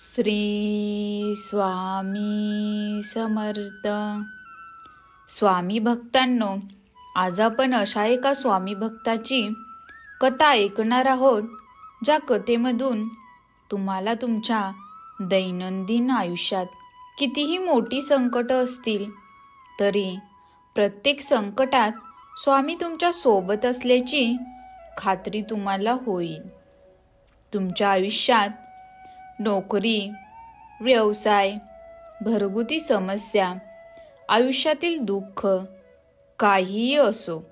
श्री स्वामी समर्थ. स्वामी भक्तांनो आज आपण अशा एका स्वामी भक्ताची कथा ऐकणार आहोत ज्या कथेमधून तुम्हाला तुमच्या दैनंदिन आयुष्यात कितीही मोठी संकट असतील तरी प्रत्येक संकटात स्वामी तुमच्यासोबत असल्याची खात्री तुम्हाला होईल. तुमच्या आयुष्यात नोकरी व्यवसाय घरगुती समस्या आयुष्यातील दुःख काहीही असो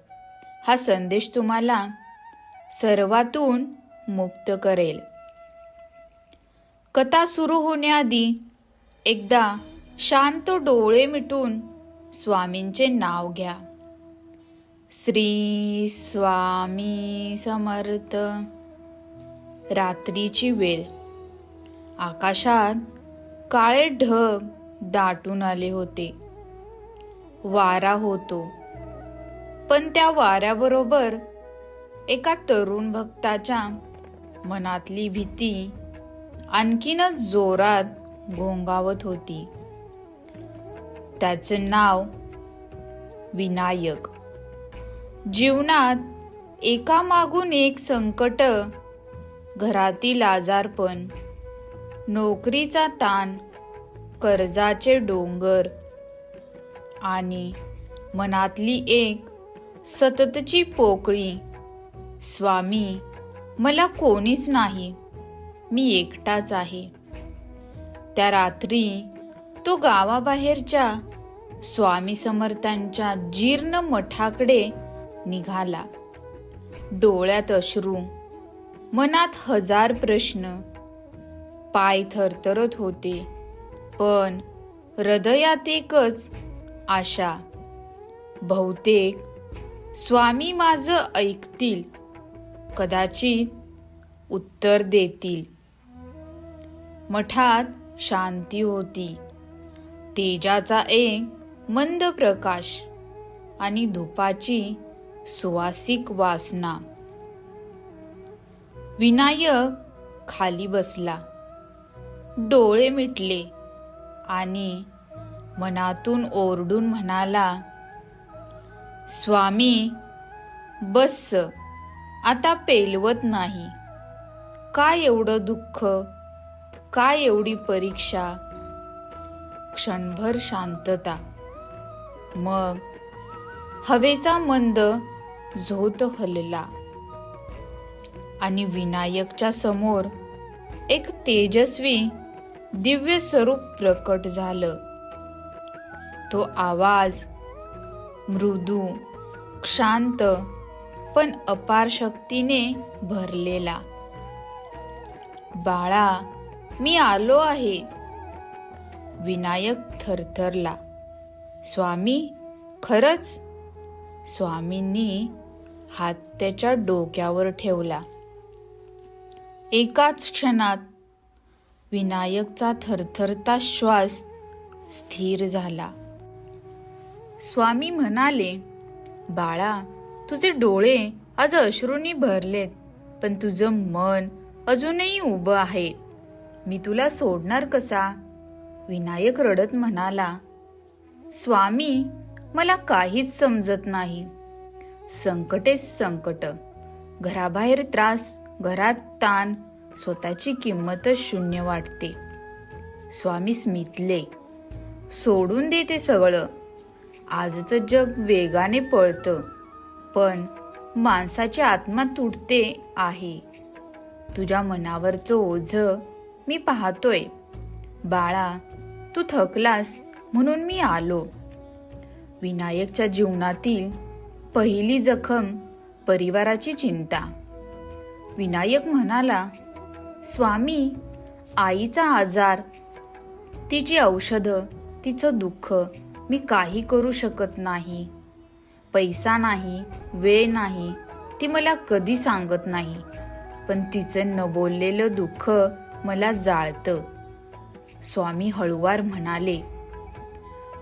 हा संदेश तुम्हाला सर्वातून मुक्त करेल. कथा सुरू होण्याआधी एकदा शांत डोळे मिटून स्वामींचे नाव घ्या. श्री स्वामी समर्थ. रात्रीची वेळ. आकाशात काळे ढग दाटून आले होते. वारा होतो. पण त्या वाऱ्याबरोबर एका तरुण भक्ताच्या मनातली भीती आणखीनच जोरात घोंगावत होती. त्याचं नाव विनायक. जीवनात एकामागून एक संकट घरातील आजारपण नोकरीचा ताण कर्जाचे डोंगर आणि मनातली एक सततची पोकळी. स्वामी मला कोणीच नाही. मी एकटाच आहे. त्या रात्री तो गावाबाहेरच्या स्वामी समर्थांच्या जीर्ण मठाकडे निघाला. डोळ्यात अश्रू मनात हजार प्रश्न. पाय थरथरत होते. पण हृदयात एकच आशा. बहुतेक स्वामी माझं ऐकतील. कदाचित उत्तर देतील. मठात शांती होती. तेजाचा एक मंद प्रकाश आणि धुपाची सुवासिक वासना. विनायक खाली बसला. डोळे मिटले आणि मनातून ओरडून म्हणाला स्वामी बस आता पेलवत नाही. काय एवढं दुःख काय एवढी परीक्षा? क्षणभर शांतता. मग हवेचा मंद झोत हलला आणि विनायकच्या समोर एक तेजस्वी दिव्य स्वरूप प्रकट झालं. तो आवाज मृदू शांत पण अपार शक्तीने भरलेला. बाळा मी आलो आहे. विनायक थरथरला. स्वामी खरंच? स्वामींनी हात त्याच्या डोक्यावर ठेवला. एकाच क्षणात विनायकचा थरथरता श्वास स्थिर झाला. स्वामी म्हणाले बाळा तुझे डोळे आज अश्रूंनी भरलेत पण तुझं मन अजूनही उभं आहे. मी तुला सोडणार कसा? विनायक रडत म्हणाला स्वामी मला काहीच समजत नाही. संकटेच संकट घराबाहेर त्रास घरात ताण स्वतःची किंमतच शून्य वाटते. स्वामी स्मितले. सोडून दे ते सगळं. आजचं जग वेगाने पळतं. पण माणसाची आत्मा तुटते आहे. तुझ्या मनावरचं ओझ मी पाहतोय. बाळा तू थकलास म्हणून मी आलो. विनायकच्या जीवनातील पहिली जखम परिवाराची चिंता. विनायक म्हणाला स्वामी आईचा आजार. तिची औषधं तिचं दुःख मी काही करू शकत नाही. पैसा नाही वेळ नाही ती मला कधी सांगत नाही. पण तिचं न बोललेलं दुःख मला जाळतं. स्वामी हळुवार म्हणाले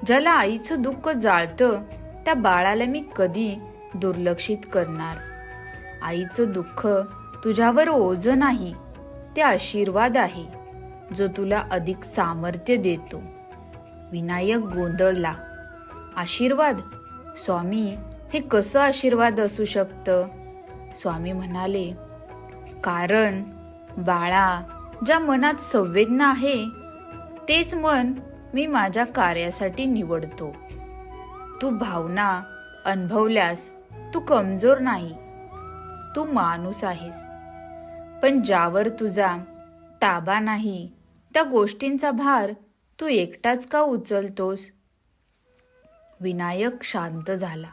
ज्याला आईचं दुःख जाळतं त्या बाळाला मी कधी दुर्लक्षित करणार? आईचं दुःख तुझ्यावर ओझ नाही ते आशीर्वाद आहे जो तुला अधिक सामर्थ्य देतो. विनायक गोंधळला. आशीर्वाद? स्वामी हे कसं आशीर्वाद असू शकतं? स्वामी म्हणाले कारण बाळा ज्या मनात संवेदना आहे तेच मन मी माझ्या कार्यासाठी निवडतो. तू भावना अनुभवल्यास तू कमजोर नाही. तू माणूस आहेस. पण ज्यावर तुझा ताबा नाही त्या गोष्टींचा भार तू एकटाच का उचलतोस? विनायक शांत झाला.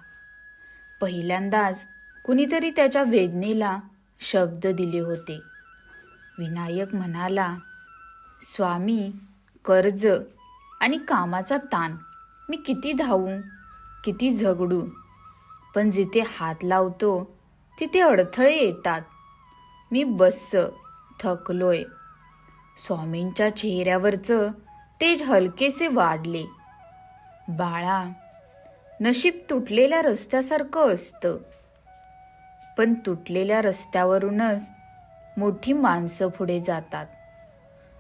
पहिल्यांदाच कुणीतरी त्याच्या वेदनेला शब्द दिले होते. विनायक म्हणाला स्वामी कर्ज आणि कामाचा ताण. मी किती धावू किती झगडू पण जिथे हात लावतो तिथे अडथळे येतात. मी बस्स थकलोय. स्वामींच्या चेहऱ्यावरचं तेज हलकेसे वाढले. बाळा नशीब तुटलेल्या रस्त्यासारखं असतं. पण तुटलेल्या रस्त्यावरूनच मोठी माणसं पुढे जातात.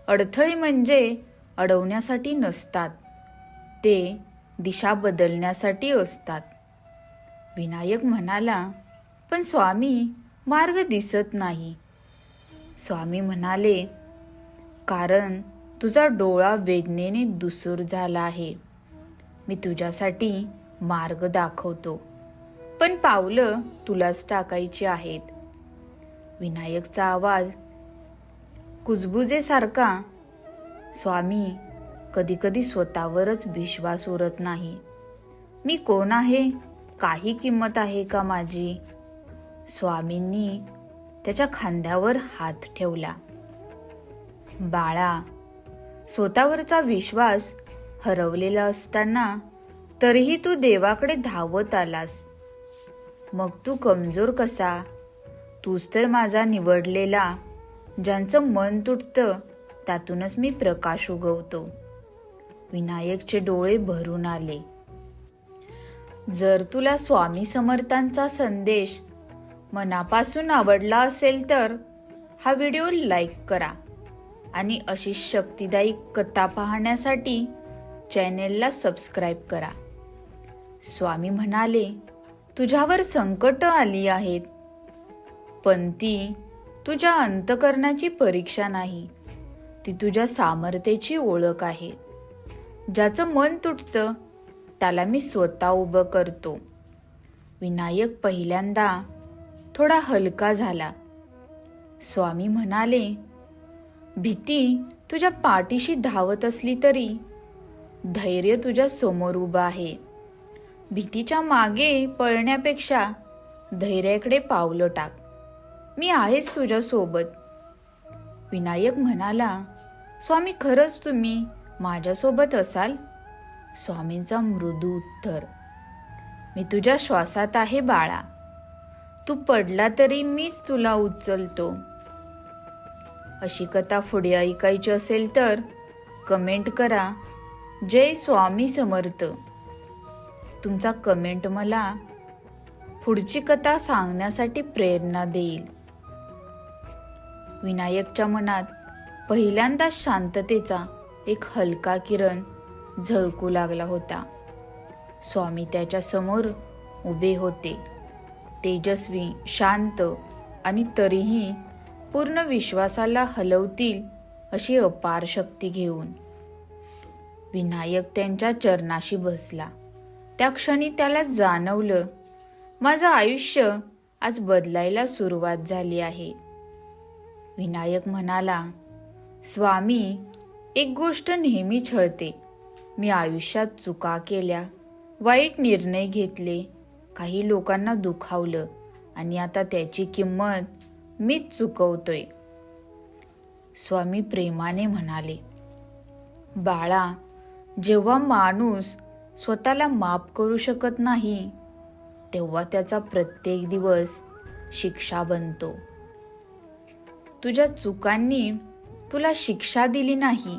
अडथळे म्हणजे अडवण्यासाठी नसतात. ते दिशा बदलण्यासाठी असतात. विनायक म्हणाला पण स्वामी मार्ग दिसत नाही. स्वामी म्हणाले कारण तुझा डोळा वेदनेने दुसूर झाला आहे. मी तुझ्यासाठी मार्ग दाखवतो. पण पावलं तुलाच टाकायची आहेत. विनायकचा आवाज कुजबुजेसारखा स्वामी कधीकधी स्वतःवरच विश्वास उरत नाही. मी कोण आहे? काही किंमत आहे का माझी? स्वामींनी त्याच्या खांद्यावर हात ठेवला. बाळा स्वतःवरचा विश्वास हरवलेला असताना तरीही तू देवाकडे धावत आलास. मग तू कमजोर कसा? तूच तर माझा निवडलेला. ज्यांचं मन तुटतं त्यातूनच मी प्रकाश उगवतो. विनायकचे डोळे भरून आले. जर तुला स्वामी समर्थांचा संदेश मनापासून आवडला असेल तर हा व्हिडिओ लाईक करा आणि अशी शक्तिदायी कथा पाहण्यासाठी चॅनेलला सबस्क्राईब करा. स्वामी म्हणाले तुझ्यावर संकट आली आहेत पण ती तुझ्या अंतकरणाची परीक्षा नाही. ती तुझ्या सामर्थ्याची ओळख आहे. ज्याचं मन तुटतं त्याला मी स्वतः उभं करतो. विनायक पहिल्यांदा थोडा हलका झाला. स्वामी म्हणाले भीती तुझ्या पाठीशी धावत असली तरी धैर्य तुझ्या समोर उभं आहे. भीतीच्या मागे पळण्यापेक्षा धैर्याकडे पावलं टाक. मी आहेच तुझ्या सोबत विनायक म्हणाला स्वामी खरंच तुम्ही माझ्यासोबत असाल? स्वामींचा मृदू उत्तर मी तुझ्या श्वासात आहे बाळा. तू पडला तरी मीच तुला उचलतो. अशी कथा पुढे ऐकायची असेल तर कमेंट करा. जय स्वामी समर्थ. तुमचा कमेंट मला पुढची कथा सांगण्यासाठी प्रेरणा देईल. विनायकच्या मनात पहिल्यांदा शांततेचा एक हलका किरण झळकू लागला होता. स्वामी त्याच्यासमोर उभे होते. तेजस्वी शांत आणि तरीही पूर्ण विश्वासाला हलवतील अशी अपार शक्ती घेऊन. विनायक त्यांच्या चरणाशी बसला. त्या क्षणी त्याला जाणवलं माझं आयुष्य आज बदलायला सुरुवात झाली आहे. विनायक म्हणाला स्वामी एक गोष्ट नेहमी छळते. मी आयुष्यात चुका केल्या वाईट निर्णय घेतले काही लोकांना दुखावलं आणि आता त्याची किंमत मीच चुकवतोय. स्वामी प्रेमाने म्हणाले बाळा जेव्हा माणूस स्वतःला माफ करू शकत नाही तेव्हा त्याचा प्रत्येक दिवस शिक्षा बनतो. तुझ्या चुकांनी तुला शिक्षा दिली नाही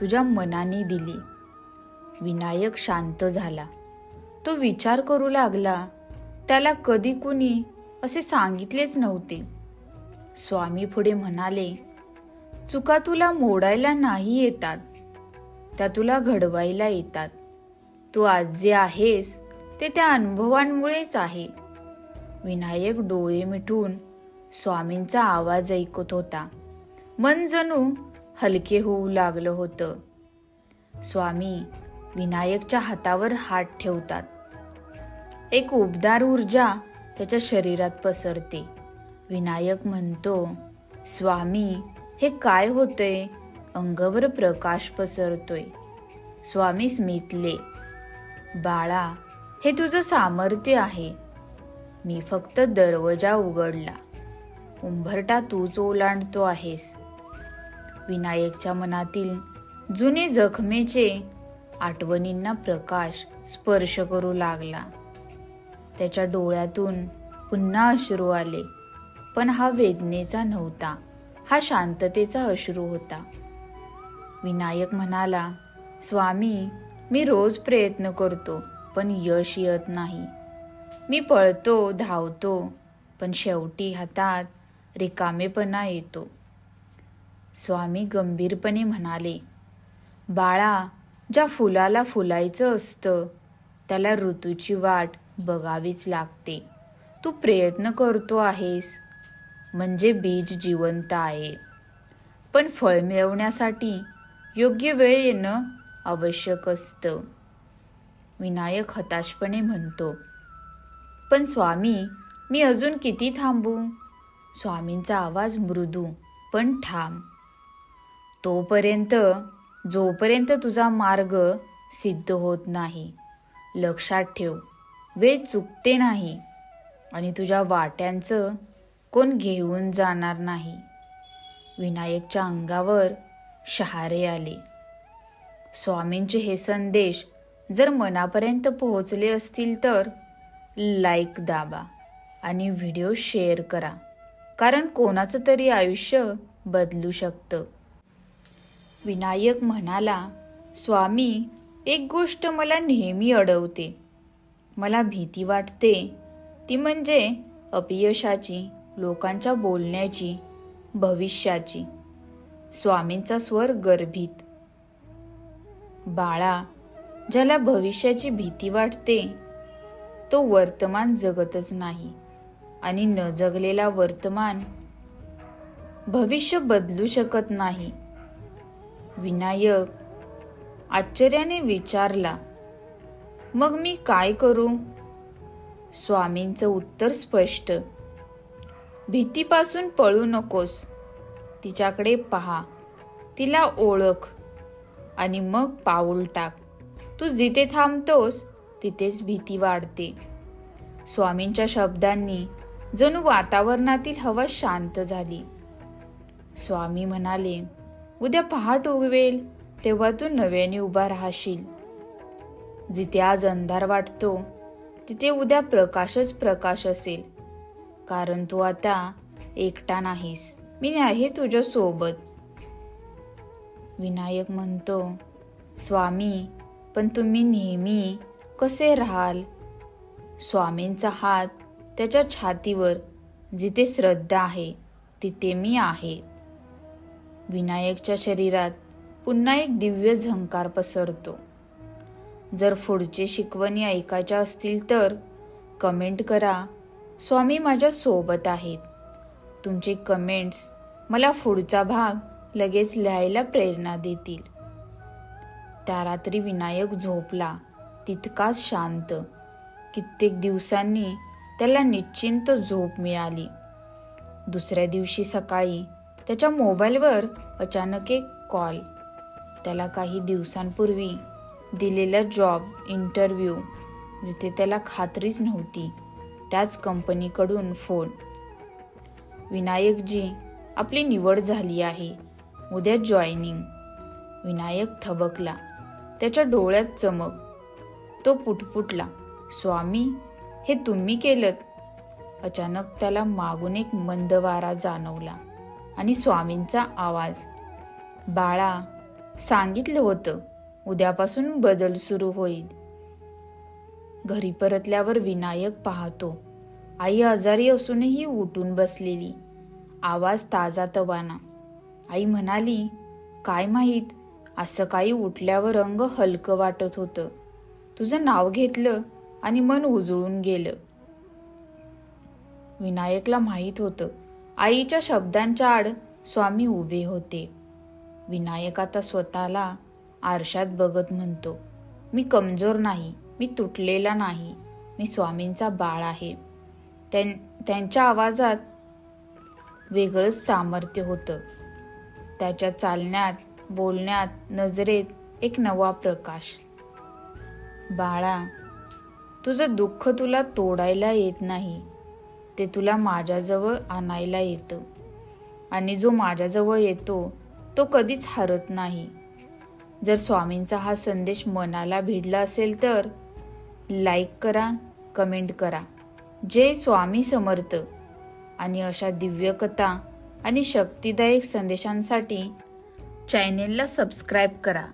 तुझ्या मनाने दिली. विनायक शांत झाला. तो विचार करू लागला. त्याला कधी कुणी असे सांगितलेच नव्हते. स्वामी पुढे म्हणाले चुका तुला मोडायला नाही येतात. त्या तुला घडवायला येतात. तू आज जे आहेस ते त्या अनुभवांमुळेच आहे. विनायक डोळे मिटून स्वामींचा आवाज ऐकत होता. मन जणू हलके होऊ लागलं होतं. स्वामी विनायकच्या हातावर हात ठेवतात. एक उबदार ऊर्जा त्याच्या शरीरात पसरते. विनायक म्हणतो स्वामी हे काय होतंय? अंगभर प्रकाश पसरतोय. स्वामी स्मितले. बाळा हे तुझं सामर्थ्य आहे. मी फक्त दरवाजा उघडला. उंभरटा तूच ओलांडतो आहेस. विनायकच्या मनातील जुने जखमेचे आठवणींना प्रकाश स्पर्श करू लागला. त्याच्या डोळ्यातून पुन्हा अश्रू आले. पण हा वेदनेचा नव्हता. हा शांततेचा अश्रू होता. विनायक म्हणाला स्वामी मी रोज प्रयत्न करतो पण यश येत नाही. मी पळतो धावतो पण शेवटी हातात रिकामेपणा येतो. स्वामी गंभीरपणे म्हणाले बाळा ज्या फुलाला फुलायचं असतं त्याला ऋतूची वाट बघावीच लागते. तू प्रयत्न करतो आहेस. म्हणजे बीज जिवंत आहे. पण फळ मिळवण्यासाठी योग्य वेळ येणं आवश्यक असतं. विनायक हताशपणे म्हणतो. पण स्वामी मी अजून किती थांबू? स्वामींचा आवाज मृदू पण ठाम. तोपर्यंत जोपर्यंत तुझा मार्ग सिद्ध होत नाही लक्षात ठेव. वेळ चुकते नाही आणि तुझ्या वाट्यांचं कोण घेऊन जाणार नाही. विनायकच्या अंगावर शहारे आले. स्वामींचे हे संदेश जर मनापर्यंत पोहोचले असतील तर लाईक दाबा आणि व्हिडिओ शेअर करा. कारण कोणाचं तरी आयुष्य बदलू शकतं. विनायक म्हणाला स्वामी एक गोष्ट मला नेहमी अडवते. मला भीती वाटते. ती म्हणजे अपयशाची लोकांच्या बोलण्याची भविष्याची. स्वामींचा स्वर गर्भित. बाळा ज्याला भविष्याची भीती वाटते तो वर्तमान जगतच नाही आणि न जगलेला वर्तमान भविष्य बदलू शकत नाही. विनायक आश्चर्याने विचारला मग मी काय करू? स्वामींचं उत्तर स्पष्ट. भीतीपासून पळू नकोस. तिच्याकडे पहा. तिला ओळख. आणि मग पाऊल टाक. तू जिथे थांबतोस तिथेच भीती वाढते. स्वामींच्या शब्दांनी जणू वातावरणातील हवा शांत झाली. स्वामी म्हणाले उद्या पहाट उगवेल तेव्हा तू नव्याने उभा राहशील. जिथे आज अंधार वाटतो तिथे उद्या प्रकाशच प्रकाश असेल. कारण तू आता एकटा नाहीस. मी आहे तुझ्या सोबत विनायक म्हणतो स्वामी पण तुम्ही नेहमी कसे राहाल? स्वामींचा हात त्याच्या छातीवर जिथे श्रद्धा आहे तिथे मी आहे. विनायकच्या शरीरात पुन्हा एक दिव्य झंकार पसरतो. जर पुढचे शिकवणी ऐकायच्या असतील तर कमेंट करा. स्वामी माझ्या सोबत आहेत. तुमचे कमेंट्स मला पुढचा भाग लगेच लिहायला प्रेरणा देतील. त्या रात्री विनायक झोपला. तितकाच शांत. कित्येक दिवसांनी त्याला निश्चिंत झोप मिळाली. दुसऱ्या दिवशी सकाळी त्याच्या मोबाईलवर अचानक एक कॉल. त्याला काही दिवसांपूर्वी दिलेला जॉब इंटरव्ह्यू जिथे त्याला खात्रीच नव्हती त्याच कंपनीकडून फोन विनायकजी आपली निवड झाली आहे. उद्या जॉईनिंग विनायक थबकला. त्याच्या डोळ्यात चमक. तो पुटपुटला स्वामी हे तुम्ही केलं अचानक त्याला मागून एक मंदवारा जाणवला आणि स्वामींचा आवाज बाळा सांगितलं होतं उद्यापासून बदल सुरू होईल. घरी परतल्यावर विनायक पाहतो. आई आजारी असूनही उठून बसलेली. आवाज ताजा तवाना. आई म्हणाली काय माहीत असं काही उठल्यावर अंग हलकं वाटत होतं. तुझं नाव घेतलं आणि मन उजळून गेलं. विनायकला माहीत होतं. आईच्या शब्दांच्या आड स्वामी उभे होते. विनायक आता स्वतःला आरशात बघत म्हणतो मी कमजोर नाही मी तुटलेला नाही मी स्वामींचा बाळ आहे. त्यां त्यांच्या आवाजात वेगळंच सामर्थ्य होतं. त्याच्या चालण्यात बोलण्यात नजरेत एक नवा प्रकाश. बाळा तुझं दुःख तुला तोडायला येत नाही ते तुला माझ्याजवळ आणायला येतं. आणि जो माझ्याजवळ येतो तो कधीच हरत नाही. जर स्वामींचा हा संदेश मनाला भिडला असेल तर लाईक करा कमेंट करा. जय स्वामी समर्थ. आणि अशा दिव्य कथा आणि शक्तिदायक संदेशांसाठी चॅनेलला सबस्क्राईब करा.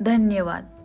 धन्यवाद.